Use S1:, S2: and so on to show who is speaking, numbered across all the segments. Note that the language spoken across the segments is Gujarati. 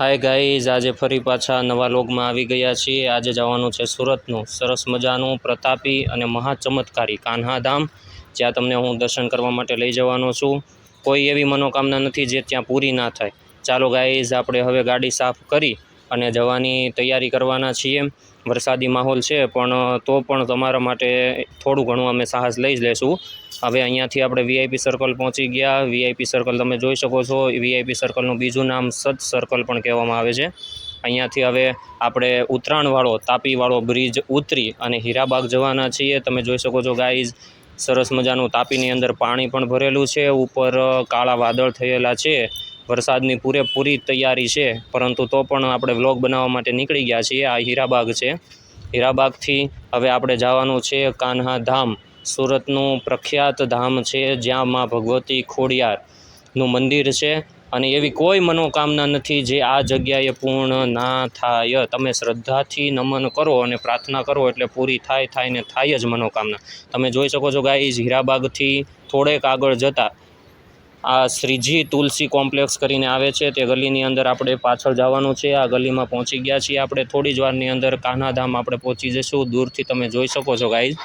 S1: હાય ગાઈઝ આજે ફરી પાછા નવા લોગમાં આવી ગયા છીએ. આજે જવાનું છે સુરતનું. સરસ મજાનું પ્રતાપી અને મહાચમત્કારી કાન્હાધામ જ્યાં તમને હું દર્શન કરવા માટે લઈ જવાનો છું. કોઈ એવી મનોકામના નથી જે ત્યાં પૂરી ના થાય. ચાલો ગાઈઝ આપણે હવે ગાડી સાફ કરી અને જવાની તૈયારી કરવાના છીએ. વરસાદી માહોલ છે, પણ તો પણ તમારા માટે થોડું ઘણું અમે સાહસ લઈ જ લેશું. હવે અહીંયાથી આપણે વીઆઈપી સર્કલ પહોંચી ગયા. વીઆઈપી સર્કલ તમે જોઈ શકો છો. વીઆઈપી સર્કલનું બીજું નામ સજ સર્કલ પણ કહેવામાં આવે છે. અહીંયાથી હવે આપણે ઉતરાણવાળો તાપીવાળો બ્રિજ ઉતરી અને હીરાબાગ જવાના છીએ. તમે જોઈ શકો છો ગાઈઝ સરસ મજાનું તાપીની અંદર પાણી પણ ભરેલું છે. ઉપર કાળા વાદળ થયેલા છે. વરસાદની પૂરેપૂરી તૈયારી છે, પરંતુ તો પણ આપણે વ્લોગ બનાવવા માટે નીકળી ગયા છીએ. આ હીરાબાગ છે. હીરાબાગથી હવે આપણે જવાનું છે કાન્હા ધામ. સુરતનું પ્રખ્યાત ધામ છે, જ્યાં માં ભગવતી ખોડિયારનું મંદિર છે. અને એવી કોઈ મનોકામના નથી જે આ જગ્યાએ પૂર્ણ ના થાય. તમે શ્રદ્ધાથી નમન કરો અને પ્રાર્થના કરો એટલે પૂરી થાય થાય ને થાય જ મનોકામના. તમે જોઈ શકો છો, ગાઈઝ, હીરાબાગથી થોડેક આગળ જતાં આ શ્રીજી તુલસી કોમ્પ્લેક્સ કરીને આવે છે. તે ગલીની અંદર આપણે પાછળ જવાનું છે. આ ગલીમાં પહોંચી ગયા છીએ. આપણે થોડી જ વારની અંદર કાન્હાધામ આપણે પહોંચી જઈશું. દૂરથી તમે જોઈ શકો છો ગાઈઝ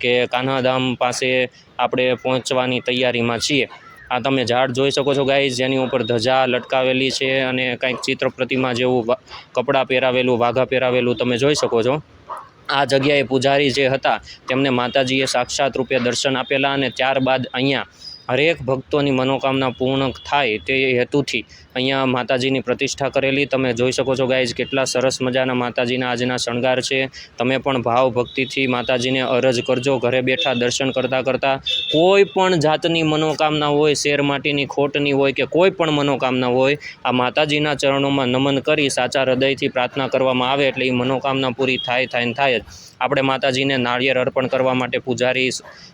S1: કે કાન્હાધામ પાસે આપણે પહોંચવાની તૈયારીમાં છીએ. આ તમે ઝાડ જોઈ શકો છો ગાઈઝ જેની ઉપર ધજા લટકાવેલી છે અને કંઈક ચિત્ર પ્રતિમા જેવું કપડાં પહેરાવેલું, વાઘા પહેરાવેલું તમે જોઈ શકો છો. આ જગ્યાએ પૂજારી જે હતા, તેમને માતાજીએ સાક્ષાત રૂપે દર્શન આપેલા અને ત્યારબાદ અહીંયા હરેક ભક્તોની મનોકામના પૂર્ણ થાય તે હેતુથી અહીંયા માતાજીની પ્રતિષ્ઠા કરેલી. તમે જોઈ શકો છો ગાઈઝ કેટલા સરસ મજાના માતાજીના આજના શણગાર છે. તમે પણ ભાવ ભક્તિથી માતાજીને અરજ કરજો, ઘરે બેઠા દર્શન કરતાં કરતાં. કોઈ પણ જાતની મનોકામના હોય, શેર માટીની, ખોટની હોય કે કોઈ પણ મનોકામના હોય, આ માતાજીના ચરણોમાં નમન કરી સાચા હૃદયથી પ્રાર્થના કરવામાં આવે એટલે એ મનોકામના પૂરી થાય થાય ને થાય જ. આપણે માતાજીને નાળિયેર અર્પણ કરવા માટે પૂજારી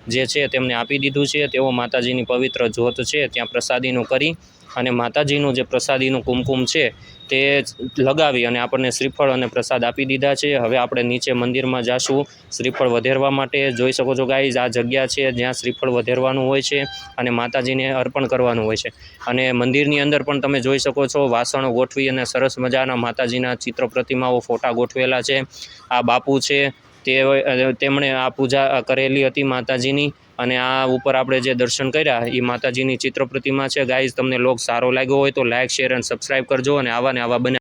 S1: જે છે તેમને આપી દીધું છે. તેઓ માતાજીની પવિત્ર જ્યોત છે, ત્યાં પ્રસાદીનું કરી અને માતાજીનું જે પ્રસાદીનું કુમકુમ છે, તે લગાવી અને આપણને શ્રીફળ અને પ્રસાદ આપી દીધા છે. હવે આપણે નીચે મંદિરમાં જાશું. શ્રીફળ વધેરવા માટે જોઈ શકો છો ગાઈઝ, આ જગ્યા છે જ્યાં શ્રીફળ વધેરવાનું હોય છે અને માતાજીને અર્પણ કરવાનું હોય છે. અને મંદિરની અંદર પણ તમે જોઈ શકો છો વાસણો ગોઠવી અને સરસ મજાના માતાજીના ચિત્ર પ્રતિમાઓ ફોટા ગોઠવેલા છે. આ બાપુ છે તે તેમણે આ પૂજા કરેલી હતી માતાજીની અને આ ઉપર આપણે જે દર્શન કર્યા એ માતાજીની ચિત્ર પ્રતિમા છે. ગાઈઝ તમને લોક સારો લાગ્યો હોય તો લાઇક શેર અને સબસ્ક્રાઈબ કરજો અને આવા ને આવા બને